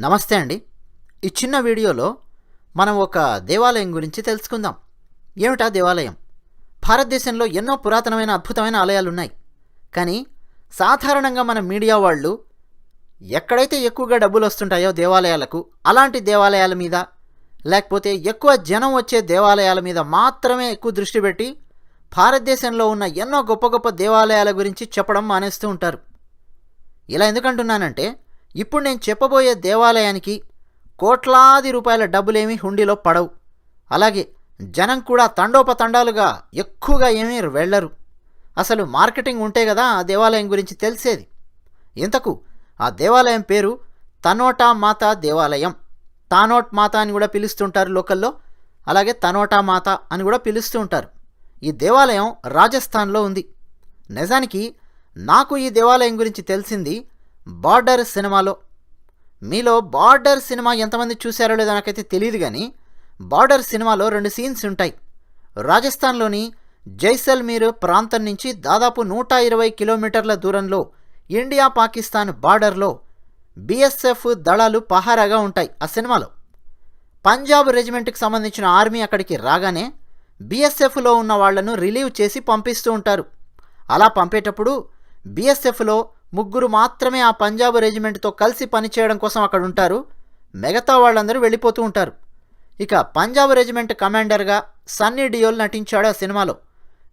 నమస్తే అండి. ఈ చిన్న వీడియోలో మనం ఒక దేవాలయం గురించి తెలుసుకుందాం. ఏమిటా దేవాలయం? భారతదేశంలో ఎన్నో పురాతనమైన అద్భుతమైన ఆలయాలు ఉన్నాయి కానీ సాధారణంగా మన మీడియా వాళ్ళు ఎక్కడైతే ఎక్కువగా డబ్బులు వస్తుంటాయో దేవాలయాలకు అలాంటి దేవాలయాల మీద లేకపోతే ఎక్కువ జనం వచ్చే దేవాలయాల మీద మాత్రమే ఎక్కువ దృష్టి పెట్టి భారతదేశంలో ఉన్న ఎన్నో గొప్ప గొప్ప దేవాలయాల గురించి చెప్పడం మానేస్తూ ఉంటారు. ఇలా ఎందుకంటున్నానంటే ఇప్పుడు నేను చెప్పబోయే దేవాలయానికి కోట్లాది రూపాయల డబ్బులేమీ హుండీలో పడవు. అలాగే జనం కూడా తండోపతండాలుగా ఎక్కువగా ఏమీ వెళ్ళరు అసలు మార్కెటింగ్ ఉంటే కదా ఆ దేవాలయం గురించి తెలిసేది. ఇంతకు ఆ దేవాలయం పేరు తనోటా మాత దేవాలయం. తానోట్ మాత అని కూడా పిలుస్తుంటారు లోకల్లో. అలాగే తనోటా మాత అని కూడా పిలుస్తూ ఉంటారు. ఈ దేవాలయం రాజస్థాన్లో ఉంది. నిజానికి నాకు ఈ దేవాలయం గురించి తెలిసింది బార్డర్ సినిమాలో. మీలో బార్డర్ సినిమా ఎంతమంది చూశారో లేదో నాకైతే తెలియదు కానీ బార్డర్ సినిమాలో రెండు సీన్స్ ఉంటాయి. రాజస్థాన్లోని జైసల్మీర్ ప్రాంతం నుంచి దాదాపు నూట ఇరవై కిలోమీటర్ల దూరంలో ఇండియా పాకిస్తాన్ బార్డర్లో బీఎస్ఎఫ్ దళాలు పహారాగా ఉంటాయి ఆ సినిమాలో. పంజాబ్ రెజిమెంట్కి సంబంధించిన ఆర్మీ అక్కడికి రాగానే బీఎస్ఎఫ్లో ఉన్న వాళ్ళను రిలీవ్ చేసి పంపిస్తూ ఉంటారు. అలా పంపేటప్పుడు బీఎస్ఎఫ్లో ముగ్గురు మాత్రమే ఆ పంజాబ్ రెజిమెంట్తో కలిసి పనిచేయడం కోసం అక్కడ ఉంటారు. మిగతా వాళ్ళందరూ వెళ్ళిపోతూ ఉంటారు. ఇక పంజాబ్ రెజిమెంట్ కమాండర్గా సన్నీ డియోల్ నటించాడు ఆ సినిమాలో.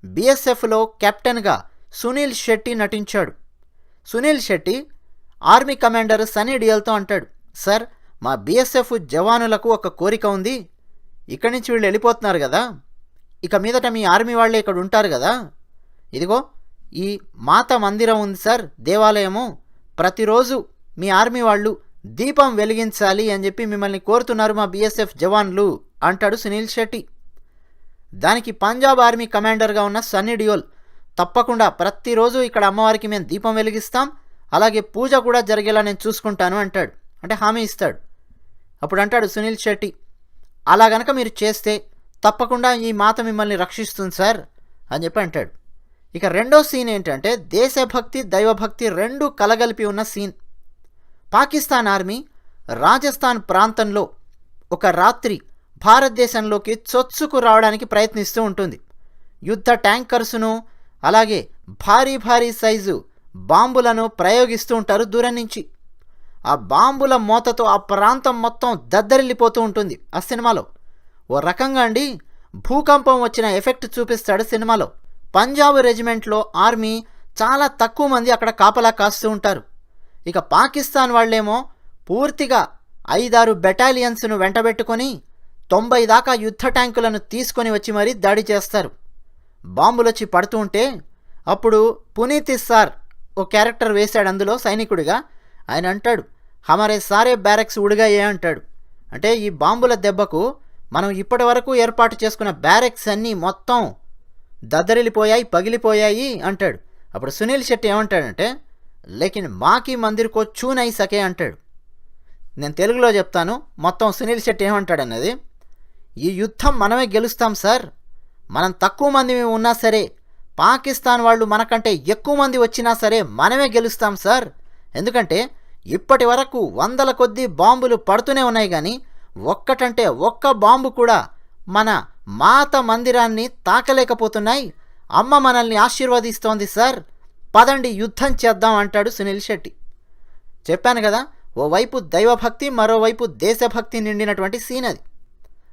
బీఎస్ఎఫ్లో కెప్టెన్గా సునీల్ శెట్టి నటించాడు. సునీల్ శెట్టి ఆర్మీ కమాండర్ సన్నీ డియోల్తో అంటాడు సార్ మా బీఎస్ఎఫ్ జవానులకు ఒక కోరిక ఉంది. ఇక్కడి నుంచి వీళ్ళు వెళ్ళిపోతున్నారు కదా. ఇక మీదట మీ ఆర్మీ వాళ్ళే ఇక్కడ ఉంటారు కదా. ఇదిగో ఈ మాత మందిరం ఉంది సార్ దేవాలయము. ప్రతిరోజు మీ ఆర్మీ వాళ్ళు దీపం వెలిగించాలి అని చెప్పి మిమ్మల్ని కోరుతున్నారు మా బీఎస్ఎఫ్ జవాన్లు అంటాడు సునీల్ శెట్టి. దానికి పంజాబ్ ఆర్మీ కమాండర్గా ఉన్న సన్నీ డియోల్ తప్పకుండా ప్రతిరోజు ఇక్కడ అమ్మవారికి మేము దీపం వెలిగిస్తాం అలాగే పూజ కూడా జరిగేలా నేను చూసుకుంటాను అంటాడు. అంటే హామీ ఇస్తాడు. అప్పుడు అంటాడు సునీల్ శెట్టి అలా గనక మీరు చేస్తే తప్పకుండా ఈ మాత మిమ్మల్ని రక్షిస్తుంది సార్ అని చెప్పి అంటాడు. ఇక రెండో సీన్ ఏంటంటే దేశభక్తి దైవభక్తి రెండు కలగలిపి ఉన్న సీన్. పాకిస్తాన్ ఆర్మీ రాజస్థాన్ ప్రాంతంలో ఒక రాత్రి భారతదేశంలోకి చొచ్చుకు రావడానికి ప్రయత్నిస్తూ ఉంటుంది. యుద్ధ ట్యాంకర్సును అలాగే భారీ భారీ సైజు బాంబులను ప్రయోగిస్తూ ఉంటారు దూరం నుంచి. ఆ బాంబుల మోతతో ఆ ప్రాంతం మొత్తం దద్దరిల్లిపోతూ ఉంటుంది ఆ సినిమాలో. ఓ రకంగా అండి భూకంపం వచ్చిన ఎఫెక్ట్ చూపిస్తాడు సినిమాలో. పంజాబ్ రెజిమెంట్లో ఆర్మీ చాలా తక్కువ మంది అక్కడ కాపలా కాస్తూ ఉంటారు. ఇక పాకిస్తాన్ వాళ్ళేమో పూర్తిగా ఐదారు బెటాలియన్స్ను వెంటబెట్టుకొని తొంభై దాకా యుద్ధ ట్యాంకులను తీసుకొని వచ్చి మరీ దాడి చేస్తారు. బాంబులొచ్చి పడుతూ ఉంటే అప్పుడు పునీత్ సార్ ఓ క్యారెక్టర్ వేశాడు అందులో సైనికుడిగా. ఆయన అంటాడు హమరే సారే బ్యారెక్స్ ఉడిగాయే అంటాడు. అంటే ఈ బాంబుల దెబ్బకు మనం ఇప్పటి వరకు ఏర్పాటు చేసుకున్న బ్యారెక్స్ అన్నీ మొత్తం దద్దరిల్లిపోయాయి పగిలిపోయాయి అంటాడు. అప్పుడు సునీల్ శెట్టి ఏమంటాడంటే లేకిన్ మాకి మందిర్కో చూనై సకే అంటాడు. నేను తెలుగులో చెప్తాను మొత్తం సునీల్ శెట్టి ఏమంటాడన్నది ఈ యుద్ధం మనమే గెలుస్తాం సార్. మనం తక్కువ మంది ఉన్నా సరే పాకిస్తాన్ వాళ్ళు మనకంటే ఎక్కువ మంది వచ్చినా సరే మనమే గెలుస్తాం సార్. ఎందుకంటే ఇప్పటి వరకు వందల కొద్దీ బాంబులు పడుతూనే ఉన్నాయి కానీ ఒక్కటంటే ఒక్క బాంబు కూడా మన మాత మందిరాన్ని తాకలేకపోతున్నాయి. అమ్మ మనల్ని ఆశీర్వదిస్తోంది సార్. పదండి యుద్ధం చేద్దాం అంటాడు సునీల్ శెట్టి. చెప్పాను కదా ఓవైపు దైవభక్తి మరోవైపు దేశభక్తి నిండినటువంటి సీన్ అది.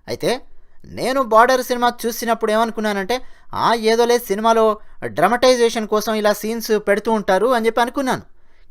అయితే నేను బార్డర్ సినిమా చూసినప్పుడు ఏమనుకున్నానంటే ఆ ఏదోలే సినిమాలో డ్రమటైజేషన్ కోసం ఇలా సీన్స్ పెడుతూ ఉంటారు అని చెప్పి అనుకున్నాను.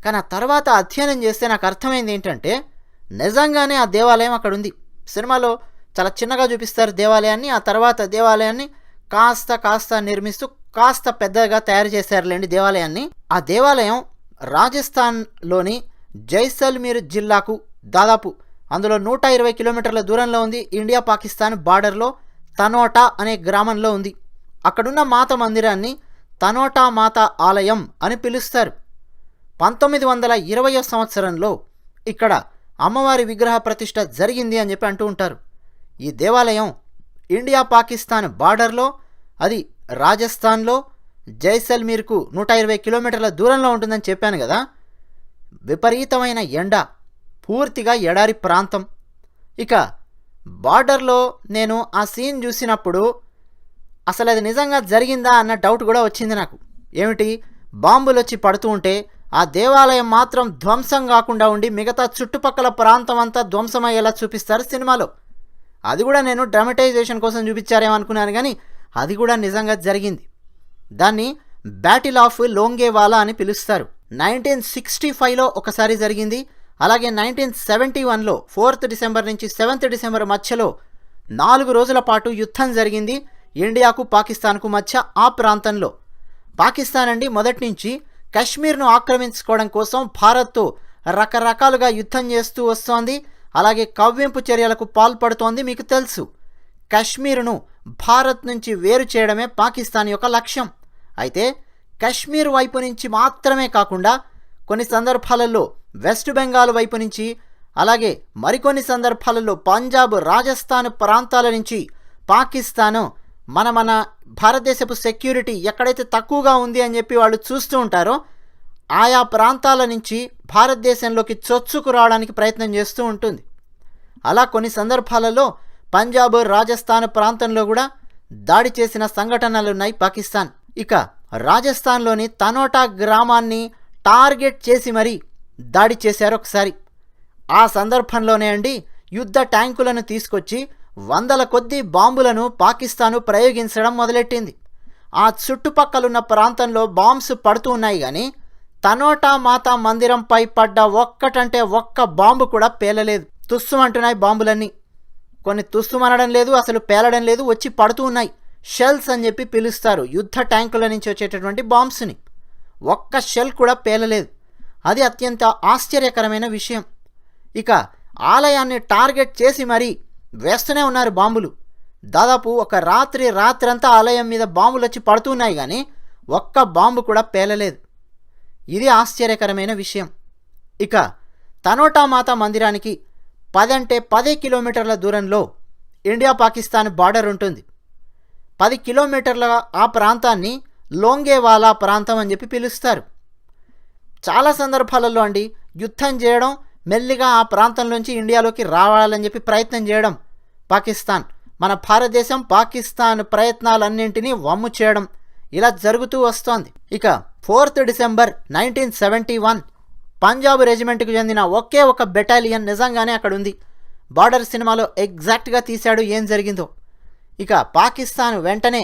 కానీ ఆ తర్వాత అధ్యయనం చేస్తే నాకు అర్థమైంది ఏంటంటే నిజంగానే ఆ దేవాలయం అక్కడ ఉంది సినిమాలో చాలా చిన్నగా చూపిస్తారు దేవాలయాన్ని. ఆ తర్వాత దేవాలయాన్ని కాస్త కాస్త నిర్మిస్తూ కాస్త పెద్దగా తయారు చేశారులేండి దేవాలయాన్ని. ఆ దేవాలయం రాజస్థాన్లోని జైసల్మీర్ జిల్లాకు దాదాపు అందులో నూట ఇరవై కిలోమీటర్ల దూరంలో ఉంది. ఇండియా పాకిస్తాన్ బార్డర్లో తనోటా అనే గ్రామంలో ఉంది. అక్కడున్న మాత మందిరాన్ని తనోటా మాత ఆలయం అని పిలుస్తారు. పంతొమ్మిది వందల ఇరవయో సంవత్సరంలో ఇక్కడ అమ్మవారి విగ్రహ ప్రతిష్ట జరిగింది అని చెప్పి అంటూ ఉంటారు. ఈ దేవాలయం ఇండియా పాకిస్తాన్ బార్డర్లో అది రాజస్థాన్లో జైసల్మీర్కు నూట ఇరవై కిలోమీటర్ల దూరంలో ఉంటుందని చెప్పాను కదా. విపరీతమైన ఎండ పూర్తిగా ఎడారి ప్రాంతం. ఇక బార్డర్లో నేను ఆ సీన్ చూసినప్పుడు అసలు అది నిజంగా జరిగిందా అన్న డౌట్ కూడా వచ్చింది నాకు. ఏమిటి? బాంబులు వచ్చి పడుతూ ఉంటే ఆ దేవాలయం మాత్రం ధ్వంసం కాకుండా ఉండి మిగతా చుట్టుపక్కల ప్రాంతం అంతా ధ్వంసమయ్యేలా చూపిస్తారు సినిమాలో. అది కూడా నేను డ్రామటైజేషన్ కోసం చూపించారేమనుకున్నాను కానీ అది కూడా నిజంగా జరిగింది. దాన్ని బ్యాటిల్ ఆఫ్ లోంగేవాలా అని పిలుస్తారు. నైన్టీన్ సిక్స్టీ ఫైవ్లో ఒకసారి జరిగింది. అలాగే నైన్టీన్ సెవెంటీ వన్లో ఫోర్త్ డిసెంబర్ నుంచి సెవెంత్ డిసెంబర్ మధ్యలో నాలుగు రోజుల పాటు యుద్ధం జరిగింది. ఇండియాకు పాకిస్తాన్కు మధ్య ఆ ప్రాంతంలో. పాకిస్తాన్ అండి మొదటి నుంచి కశ్మీర్ను ఆక్రమించుకోవడం కోసం భారత్తో రకరకాలుగా యుద్ధం చేస్తూ వస్తోంది. అలాగే కవ్వింపు చర్యలకు పాల్పడుతోంది మీకు తెలుసు. కశ్మీర్ను భారత్ నుంచి వేరు చేయడమే పాకిస్తాన్ యొక్క లక్ష్యం. అయితే కశ్మీర్ వైపు నుంచి మాత్రమే కాకుండా కొన్ని సందర్భాలలో వెస్ట్ బెంగాల్ వైపు నుంచి అలాగే మరికొన్ని సందర్భాలలో పంజాబ్ రాజస్థాన్ ప్రాంతాల నుంచి పాకిస్తాను మన మన భారతదేశపు సెక్యూరిటీ ఎక్కడైతే తక్కువగా ఉంది అని చెప్పి వాళ్ళు చూస్తూ ఉంటారో ఆయా ప్రాంతాల నుంచి భారతదేశంలోకి చొచ్చుకు రావడానికి ప్రయత్నం చేస్తూ ఉంటుంది. అలా కొన్ని సందర్భాలలో పంజాబ్ రాజస్థాన్ ప్రాంతంలో కూడా దాడి చేసిన సంఘటనలు ఉన్నాయి పాకిస్తాన్. ఇక రాజస్థాన్లోని తనోటా గ్రామాన్ని టార్గెట్ చేసి మరీ దాడి చేశారు ఒకసారి. ఆ సందర్భంలోనే అండి యుద్ధ ట్యాంకులను తీసుకొచ్చి వందల కొద్దీ బాంబులను పాకిస్తాను ప్రయోగించడం మొదలెట్టింది. ఆ చుట్టుపక్కలున్న ప్రాంతంలో బాంబ్స్ పడుతూ ఉన్నాయి కానీ తనోటా మాతా మందిరంపై పడ్డ ఒక్కటంటే ఒక్క బాంబు కూడా పేలలేదు. తుస్సుమంటున్నాయి బాంబులన్నీ. కొన్ని తుస్సుమనడం లేదు అసలు పేలడం లేదు వచ్చి పడుతూ ఉన్నాయి. షెల్స్ అని చెప్పి పిలుస్తారు. యుద్ధ ట్యాంకుల నుంచి వచ్చేటటువంటి బాంబ్స్ని. ఒక్క షెల్ కూడా పేలలేదు. అది అత్యంత ఆశ్చర్యకరమైన విషయం. ఇక ఆలయాన్ని టార్గెట్ చేసి మరీ వేస్తూనే ఉన్నారు బాంబులు. దాదాపు ఒక రాత్రి రాత్రంతా ఆలయం మీద బాంబులు వచ్చి పడుతున్నాయి కానీ ఒక్క బాంబు కూడా పేలలేదు. ఇది ఆశ్చర్యకరమైన విషయం. ఇక తనోటామాత మందిరానికి పదంటే పది కిలోమీటర్ల దూరంలో ఇండియా పాకిస్తాన్ బార్డర్ ఉంటుంది. పది కిలోమీటర్ల ఆ ప్రాంతాన్ని లోంగేవాలా ప్రాంతం అని చెప్పి పిలుస్తారు. చాలా సందర్భాలలో అండి యుద్ధం చేయడం మెల్లిగా ఆ ప్రాంతంలోంచి ఇండియాలోకి రావాలని చెప్పి ప్రయత్నం చేయడం పాకిస్తాన్. మన భారతదేశం పాకిస్తాన్ ప్రయత్నాలన్నింటినీ వమ్ము చేయడం ఇలా జరుగుతూ వస్తోంది. ఇక fourth December nineteen seventy one Punjab రెజిమెంట్కి చెందిన ఒకే ఒక బెటాలియన్ నిజంగానే అక్కడ ఉంది బార్డర్ సినిమాలో ఎగ్జాక్ట్గా తీశాడు ఏం జరిగిందో. ఇక పాకిస్తాన్ వెంటనే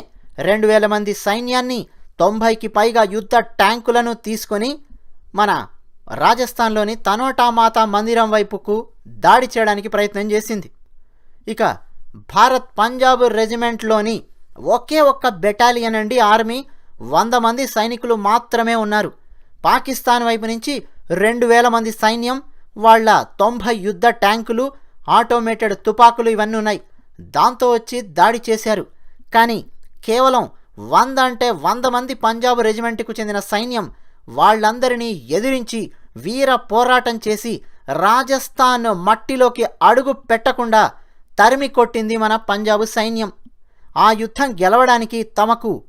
రెండు వేల మంది సైన్యాన్ని తొంభైకి పైగా యుద్ధ ట్యాంకులను తీసుకొని మన రాజస్థాన్లోని తనోటా మాతా మందిరం వైపుకు దాడి చేయడానికి ప్రయత్నం చేసింది. ఇక భారత్ పంజాబ్ రెజిమెంట్లోని ఒకే ఒక్క బెటాలియన్ అండి ఆర్మీ వంద మంది సైనికులు మాత్రమే ఉన్నారు. పాకిస్తాన్ వైపు నుంచి రెండు వేల మంది సైన్యం వాళ్ళ తొంభై యుద్ధ ట్యాంకులు ఆటోమేటెడ్ తుపాకులు ఇవన్నీ ఉన్నాయి. దాంతో వచ్చి దాడి చేశారు. కానీ కేవలం వంద అంటే వంద మంది పంజాబ్ రెజిమెంట్కు చెందిన సైన్యం వాళ్ళందరినీ ఎదిరించి వీర పోరాటం చేసి రాజస్థాన్ మట్టిలోకి అడుగు పెట్టకుండా తరిమి కొట్టింది మన పంజాబ్ సైన్యం. ఆ యుద్ధం గెలవడానికి తమకు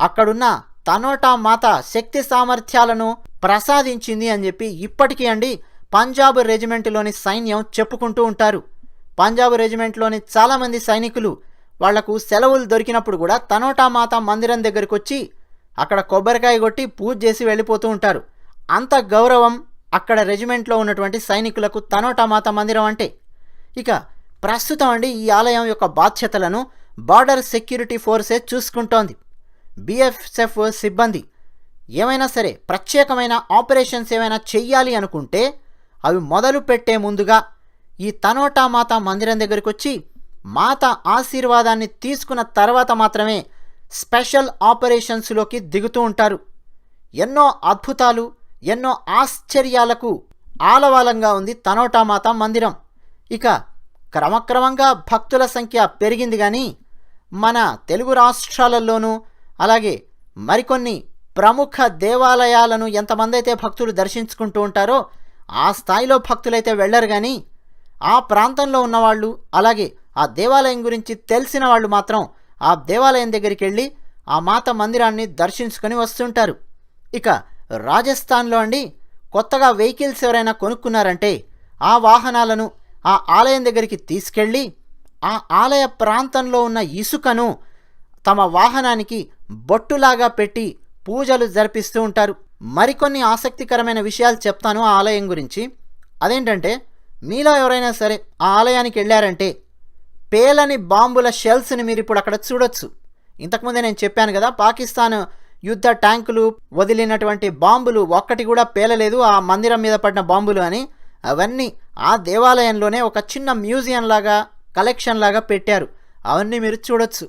అక్కడున్న తనోటా మాత శక్తి సామర్థ్యాలను ప్రసాదించింది అని చెప్పి ఇప్పటికీ అండి పంజాబ్ రెజిమెంట్లోని సైన్యం చెప్పుకుంటూ ఉంటారు. పంజాబ్ రెజిమెంట్లోని చాలామంది సైనికులు వాళ్ళకు సెలవులు దొరికినప్పుడు కూడా తనోటా మాత మందిరం దగ్గరికి వచ్చి అక్కడ కొబ్బరికాయ కొట్టి పూజ చేసి వెళ్ళిపోతూ ఉంటారు. అంత గౌరవం అక్కడ రెజిమెంట్లో ఉన్నటువంటి సైనికులకు తనోటా మాత మందిరం అంటే. ఇక ప్రస్తుతం అండి ఈ ఆలయం యొక్క బాధ్యతలను బార్డర్ సెక్యూరిటీ ఫోర్సే చూసుకుంటోంది. బీఎఫ్ఎఫ్ సిబ్బంది ఏమైనా సరే ప్రత్యేకమైన ఆపరేషన్స్ ఏమైనా చెయ్యాలి అనుకుంటే అవి మొదలు పెట్టే ముందుగా ఈ తనోటా మాత మందిరం దగ్గరికి వచ్చి మాత ఆశీర్వాదాన్ని తీసుకున్న తర్వాత మాత్రమే స్పెషల్ ఆపరేషన్స్లోకి దిగుతూ ఉంటారు. ఎన్నో అద్భుతాలు ఎన్నో ఆశ్చర్యాలకు ఆలవాలంగా ఉంది తనోటా మాత మందిరం. ఇక క్రమక్రమంగా భక్తుల సంఖ్య పెరిగింది కానీ మన తెలుగు రాష్ట్రాలలోనూ అలాగే మరికొన్ని ప్రముఖ దేవాలయాలను ఎంతమంది అయితే భక్తులు దర్శించుకుంటూ ఉంటారో ఆ స్థాయిలో భక్తులైతే వెళ్ళరు కానీ ఆ ప్రాంతంలో ఉన్నవాళ్ళు అలాగే ఆ దేవాలయం గురించి తెలిసిన వాళ్ళు మాత్రం ఆ దేవాలయం దగ్గరికి వెళ్ళి ఆ మాత మందిరాన్ని దర్శించుకొని వస్తుంటారు. ఇక రాజస్థాన్లో అండి కొత్తగా వెహికల్స్ ఎవరైనా కొనుక్కున్నారంటే ఆ వాహనాలను ఆ ఆలయం దగ్గరికి తీసుకెళ్ళి ఆ ఆలయ ప్రాంతంలో ఉన్న ఇసుకను తమ వాహనానికి బొట్టులాగా పెట్టి పూజలు జరిపిస్తూ ఉంటారు. మరికొన్ని ఆసక్తికరమైన విషయాలు చెప్తాను ఆ ఆలయం గురించి. అదేంటంటే మీలో ఎవరైనా సరే ఆ ఆలయానికి వెళ్ళారంటే పేలని బాంబుల షెల్స్ని మీరు ఇప్పుడు అక్కడ చూడొచ్చు. ఇంతకుముందే నేను చెప్పాను కదా పాకిస్తాన్ యుద్ధ ట్యాంకులు వదిలినటువంటి బాంబులు ఒక్కటి కూడా పేలలేదు ఆ మందిరం మీద పడిన బాంబులు అని. అవన్నీ ఆ దేవాలయంలోనే ఒక చిన్న మ్యూజియం లాగా కలెక్షన్ లాగా పెట్టారు. అవన్నీ మీరు చూడొచ్చు.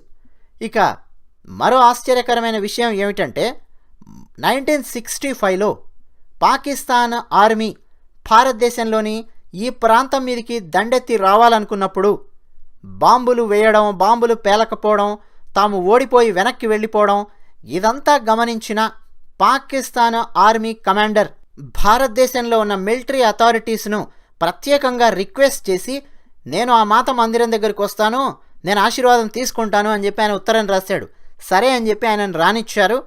ఇక మరో ఆశ్చర్యకరమైన విషయం ఏమిటంటే నైన్టీన్ సిక్స్టీ ఫైవ్లో పాకిస్తాన్ ఆర్మీ భారతదేశంలోని ఈ ప్రాంతం మీదకి దండెత్తి రావాలనుకున్నప్పుడు బాంబులు వేయడం బాంబులు పేలకపోవడం తాము ఓడిపోయి వెనక్కి వెళ్ళిపోవడం ఇదంతా గమనించిన పాకిస్తాన్ ఆర్మీ కమాండర్ భారతదేశంలో ఉన్న మిలిటరీ అథారిటీస్ను ప్రత్యేకంగా రిక్వెస్ట్ చేసి నేను ఆ మాత మందిరం దగ్గరికి వస్తాను నేను ఆశీర్వాదం తీసుకుంటాను అని చెప్పి ఆయన ఉత్తరం రాశాడు. సరే అని చెప్పి ఆయనను రానిచ్చారు.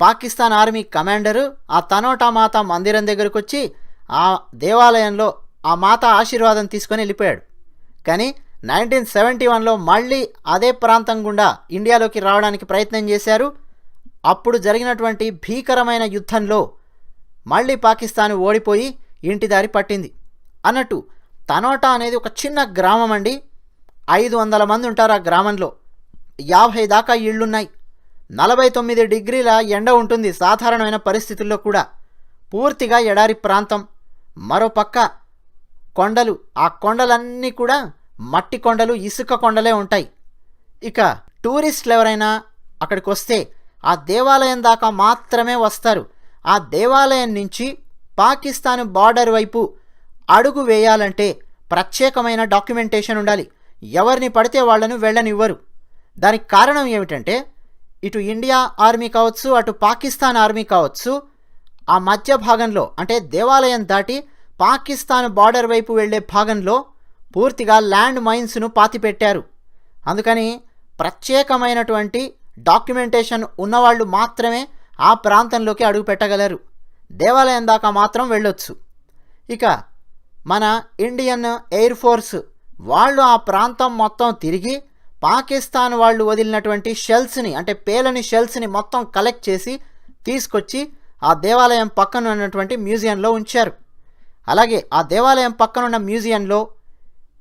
పాకిస్తాన్ ఆర్మీ కమాండరు ఆ తనోటా మాత మందిరం దగ్గరకు వచ్చి ఆ దేవాలయంలో ఆ మాత ఆశీర్వాదం తీసుకొని వెళ్ళిపోయాడు. కానీ నైన్టీన్ సెవెంటీ వన్లో మళ్ళీ అదే ప్రాంతం గుండా ఇండియాలోకి రావడానికి ప్రయత్నం చేశారు. అప్పుడు జరిగినటువంటి భీకరమైన యుద్ధంలో మళ్ళీ పాకిస్తాన్ ఓడిపోయి ఇంటి దారి పట్టింది. అన్నట్టు తనోటా అనేది ఒక చిన్న గ్రామం అండి. ఐదు వందల మంది ఉంటారు ఆ గ్రామంలో. యాభై దాకా ఇళ్ళున్నాయి నలభై తొమ్మిది డిగ్రీల ఎండ ఉంటుంది సాధారణమైన పరిస్థితుల్లో కూడా. పూర్తిగా ఎడారి ప్రాంతం. మరోపక్క కొండలు. ఆ కొండలన్నీ కూడా మట్టి కొండలు ఇసుక కొండలే ఉంటాయి. ఇక టూరిస్టులు ఎవరైనా అక్కడికి వస్తే ఆ దేవాలయం దాకా మాత్రమే వస్తారు. ఆ దేవాలయం నుంచి పాకిస్తాన్ బార్డర్ వైపు అడుగు వేయాలంటే ప్రత్యేకమైన డాక్యుమెంటేషన్ ఉండాలి. ఎవరిని పడితే వాళ్ళను వెళ్ళనివ్వరు. దానికి కారణం ఏమిటంటే ఇటు ఇండియా ఆర్మీ కావచ్చు అటు పాకిస్తాన్ ఆర్మీ కావచ్చు ఆ మధ్య భాగంలో అంటే దేవాలయం దాటి పాకిస్తాన్ బార్డర్ వైపు వెళ్ళే భాగంలో పూర్తిగా ల్యాండ్ మైన్స్ను పాతిపెట్టారు. అందుకని ప్రత్యేకమైనటువంటి డాక్యుమెంటేషన్ ఉన్నవాళ్ళు మాత్రమే ఆ ప్రాంతంలోకి అడుగు పెట్టగలరు. దేవాలయం దాకా మాత్రం వెళ్ళొచ్చు. ఇక మన ఇండియన్ ఎయిర్ ఫోర్స్ వాళ్ళు ఆ ప్రాంతం మొత్తం తిరిగి పాకిస్తాన్ వాళ్ళు వదిలినటువంటి షెల్స్ని అంటే పేలని షెల్స్ని మొత్తం కలెక్ట్ చేసి తీసుకొచ్చి ఆ దేవాలయం పక్కన ఉన్నటువంటి మ్యూజియంలో ఉంచారు. అలాగే ఆ దేవాలయం పక్కనున్న మ్యూజియంలో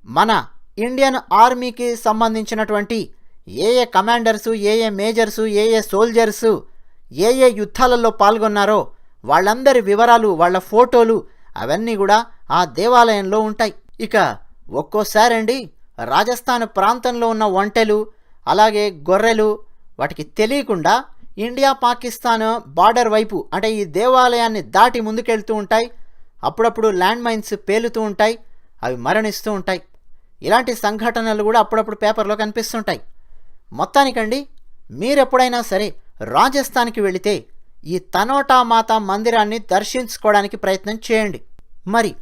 మన ఇండియన్ ఆర్మీకి సంబంధించినటువంటి ఏ ఏ కమాండర్సు ఏ ఏ మేజర్సు ఏ ఏ సోల్జర్సు ఏ ఏ యుద్ధాలలో పాల్గొన్నారో వాళ్ళందరి వివరాలు వాళ్ళ ఫోటోలు అవన్నీ కూడా ఆ దేవాలయంలో ఉంటాయి. ఇక ఒక్కోసారండి రాజస్థాన్ ప్రాంతంలో ఉన్న ఒంటెలు అలాగే గొర్రెలు వాటికి తెలియకుండా ఇండియా పాకిస్తాన్ బార్డర్ వైపు అంటే ఈ దేవాలయాన్ని దాటి ముందుకెళ్తూ ఉంటాయి. అప్పుడప్పుడు ల్యాండ్ మైన్స్ పేలుతూ ఉంటాయి అవి మరణిస్తూ ఉంటాయి. ఇలాంటి సంఘటనలు కూడా అప్పుడప్పుడు పేపర్లో కనిపిస్తుంటాయి. మొత్తానికండి మీరెప్పుడైనా సరే రాజస్థాన్కి వెళితే ఈ తనోటా మాత మందిరాన్ని దర్శించుకోవడానికి ప్రయత్నం చేయండి. మరి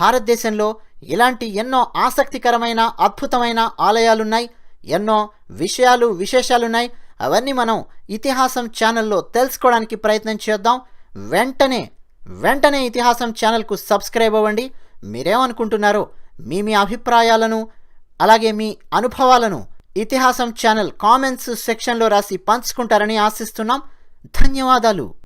భారతదేశంలో ఇలాంటి ఎన్నో ఆసక్తికరమైన అద్భుతమైన ఆలయాలున్నాయి ఎన్నో విషయాలు విశేషాలున్నాయి. అవన్నీ మనం ఇతిహాసం ఛానల్లో తెలుసుకోవడానికి ప్రయత్నం చేద్దాం. వెంటనే వెంటనే ఇతిహాసం ఛానల్కు సబ్స్క్రైబ్ అవ్వండి. మీరేమనుకుంటున్నారో మీ మీ అభిప్రాయాలను అలాగే మీ అనుభవాలను ఇతిహాసం ఛానల్ కామెంట్స్ సెక్షన్లో రాసి పంచుకుంటారని ఆశిస్తున్నాం. ధన్యవాదాలు.